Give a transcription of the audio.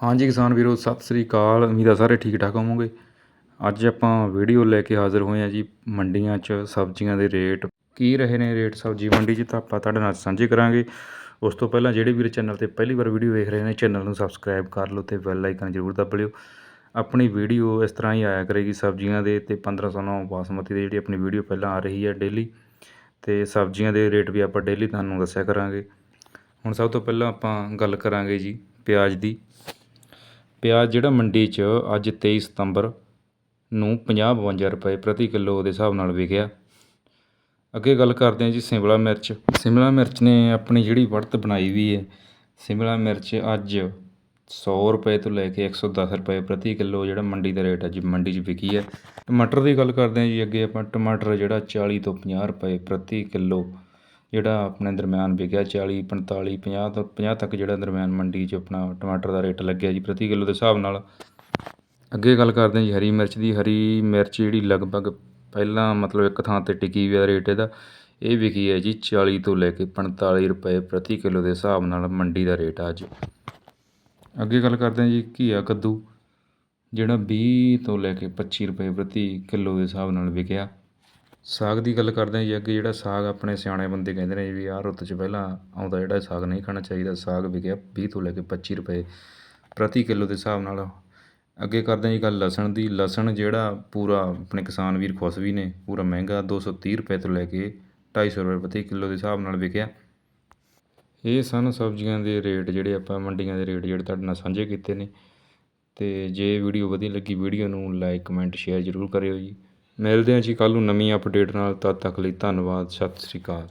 ਹਾਂਜੀ ਕਿਸਾਨ ਵੀਰੋ, ਸਤਿ ਸ੍ਰੀ ਅਕਾਲ। ਉਮੀਦ ਆ ਸਾਰੇ ਠੀਕ ਠਾਕ ਹੋਵੋਗੇ। ਅੱਜ ਆਪਾਂ ਵੀਡੀਓ ਲੈ ਕੇ ਹਾਜ਼ਰ ਹੋਏ ਹਾਂ ਜੀ ਮੰਡੀਆਂ 'ਚ, ਸਬਜ਼ੀਆਂ ਦੇ ਰੇਟ। ਕੀ ਰਹੇ ਨੇ ਰੇਟ ਸਬਜ਼ੀ ਮੰਡੀ 'ਚ ਤਾਂ ਆਪਾਂ ਤੁਹਾਡੇ ਨਾਲ ਸਾਂਝੇ ਕਰਾਂਗੇ। ਉਸ ਤੋਂ ਪਹਿਲਾਂ ਜਿਹੜੇ ਵੀਰ ਚੈਨਲ ਤੇ ਪਹਿਲੀ ਵਾਰ ਵੀਡੀਓ ਵੇਖ ਰਹੇ ਨੇ, ਚੈਨਲ ਨੂੰ ਸਬਸਕ੍ਰਾਈਬ ਕਰ ਲਓ ਤੇ ਬੈਲ ਆਈਕਨ ਜ਼ਰੂਰ ਦਬ ਲਿਓ। ਆਪਣੀ ਵੀਡੀਓ ਇਸ ਤਰ੍ਹਾਂ ਹੀ ਆਇਆ ਕਰੇਗੀ ਸਬਜ਼ੀਆਂ ਦੇ ਤੇ 1509 ਬਾਸਮਤੀ ਦੀ ਜਿਹੜੀ ਆਪਣੀ ਵੀਡੀਓ ਪਹਿਲਾਂ ਆ ਰਹੀ ਹੈ ਡੇਲੀ। ਤੇ ਸਬਜ਼ੀਆਂ ਦੇ ਰੇਟ ਵੀ ਆਪਾਂ ਡੇਲੀ ਤੁਹਾਨੂੰ ਦੱਸਿਆ ਕਰਾਂਗੇ। ਹੁਣ ਸਭ ਤੋਂ ਪਹਿਲਾਂ ਆਪਾਂ ਗੱਲ ਕਰਾਂਗੇ ਜੀ ਪਿਆਜ਼ ਦੀ। ਪਿਆਜ਼ ਜਿਹੜਾ ਮੰਡੀ 'ਚ ਅੱਜ ਤੇਈ ਸਤੰਬਰ ਨੂੰ 50 52 ਰੁਪਏ ਪ੍ਰਤੀ ਕਿਲੋ ਦੇ ਹਿਸਾਬ ਨਾਲ ਵਿਕਿਆ। ਅੱਗੇ ਗੱਲ ਕਰਦੇ ਹਾਂ ਜੀ ਸਿਮਲਾ ਮਿਰਚ। ਸਿਮਲਾ ਮਿਰਚ ਨੇ ਆਪਣੀ ਜਿਹੜੀ ਵੜਤ ਬਣਾਈ ਵੀ ਹੈ ਸਿਮਲਾ ਮਿਰਚ ਅੱਜ 100 ਰੁਪਏ ਤੋਂ ਲੈ ਕੇ 110 ਰੁਪਏ ਪ੍ਰਤੀ ਕਿਲੋ ਜਿਹੜਾ ਮੰਡੀ ਦਾ ਰੇਟ ਅੱਜ ਮੰਡੀ 'ਚ ਵਿਕੀ ਹੈ। ਟਮਾਟਰ ਦੀ ਗੱਲ ਕਰਦੇ ਹਾਂ ਜੀ ਅੱਗੇ ਆਪਾਂ। ਟਮਾਟਰ ਜਿਹੜਾ 40 ਤੋਂ 50 ਰੁਪਏ ਪ੍ਰਤੀ ਕਿਲੋ ਜਿਹੜਾ ਆਪਣੇ ਦਰਮਿਆਨ ਵਿਕਿਆ 40 45 50 ਤੋਂ 50 ਤੱਕ ਜਿਹੜਾ ਦਰਮਿਆਨ ਮੰਡੀ 'ਚ ਆਪਣਾ ਟਮਾਟਰ ਦਾ ਰੇਟ ਲੱਗਿਆ ਜੀ ਪ੍ਰਤੀ ਕਿਲੋ ਦੇ ਹਿਸਾਬ ਨਾਲ। ਅੱਗੇ ਗੱਲ ਕਰਦੇ ਹਾਂ ਜੀ ਹਰੀ ਮਿਰਚ ਦੀ। ਹਰੀ ਮਿਰਚ ਜਿਹੜੀ ਲਗਭਗ ਪਹਿਲਾਂ ਮਤਲਬ ਇੱਕ ਥਾਂ ਤੇ ਟਿਕੀ ਹੋਈ ਰੇਟ ਇਹਦਾ, ਇਹ ਵਿਕੀ ਹੈ ਜੀ 40 ਤੋਂ ਲੈ ਕੇ 45 ਰੁਪਏ ਪ੍ਰਤੀ ਕਿਲੋ ਦੇ ਹਿਸਾਬ ਨਾਲ ਮੰਡੀ ਦਾ ਰੇਟ ਆ ਅੱਜ। ਅੱਗੇ ਗੱਲ ਕਰਦੇ ਹਾਂ ਜੀ ਘੀਆ ਕੱਦੂ, ਜਿਹੜਾ 20 ਤੋਂ ਲੈ ਕੇ 25 ਰੁਪਏ ਪ੍ਰਤੀ ਕਿਲੋ ਦੇ ਹਿਸਾਬ ਨਾਲ ਵਿਕਿਆ। ਸਾਗ ਦੀ ਗੱਲ ਕਰਦੇ ਹਾਂ ਜੀ, ਅੱਗੇ ਜਿਹੜਾ ਸਾਗ ਆਪਣੇ ਸਿਆਣੇ ਬੰਦੇ ਕਹਿੰਦੇ ਨੇ ਵੀ ਆਹ ਰੁੱਤ 'ਚ ਪਹਿਲਾਂ ਆਉਂਦਾ ਜਿਹੜਾ ਸਾਗ ਨਹੀਂ ਖਾਣਾ ਚਾਹੀਦਾ, ਸਾਗ ਵਿਕਿਆ ਵੀਹ ਤੋਂ ਲੈ ਕੇ 25 ਰੁਪਏ ਪ੍ਰਤੀ ਕਿਲੋ ਦੇ ਹਿਸਾਬ ਨਾਲ। ਅੱਗੇ ਕਰਦੇ ਹਾਂ ਜੀ ਗੱਲ ਲਸਣ ਦੀ, ਲਸਣ ਜਿਹੜਾ ਪੂਰਾ ਆਪਣੇ ਕਿਸਾਨ ਵੀਰ ਖੁਸ਼ ਵੀ ਨੇ, ਪੂਰਾ ਮਹਿੰਗਾ 230 ਰੁਪਏ ਤੋਂ ਲੈ ਕੇ 250 ਰੁਪਏ ਪ੍ਰਤੀ ਕਿਲੋ ਦੇ ਹਿਸਾਬ ਨਾਲ ਵਿਕਿਆ। ਇਹ ਸਨ ਸਬਜ਼ੀਆਂ ਦੇ ਰੇਟ ਜਿਹੜੇ ਆਪਾਂ ਮੰਡੀਆਂ ਦੇ ਰੇਟ ਜਿਹੜੇ ਤੁਹਾਡੇ ਨਾਲ ਸਾਂਝੇ ਕੀਤੇ ਨੇ। ਤੇ ਜੇ ਵੀਡੀਓ ਵਧੀਆ ਲੱਗੀ ਵੀਡੀਓ ਨੂੰ ਲਾਈਕ, ਕਮੈਂਟ, ਸ਼ੇਅਰ ਜ਼ਰੂਰ ਕਰਿਓ ਜੀ। ਮਿਲਦੇ ਹਾਂ ਜੀ ਕੱਲ੍ਹ ਨੂੰ ਨਵੀਂ ਅਪਡੇਟ ਨਾਲ, ਤਦ ਤੱਕ ਲਈ ਧੰਨਵਾਦ, ਸਤਿ ਸ੍ਰੀ ਅਕਾਲ।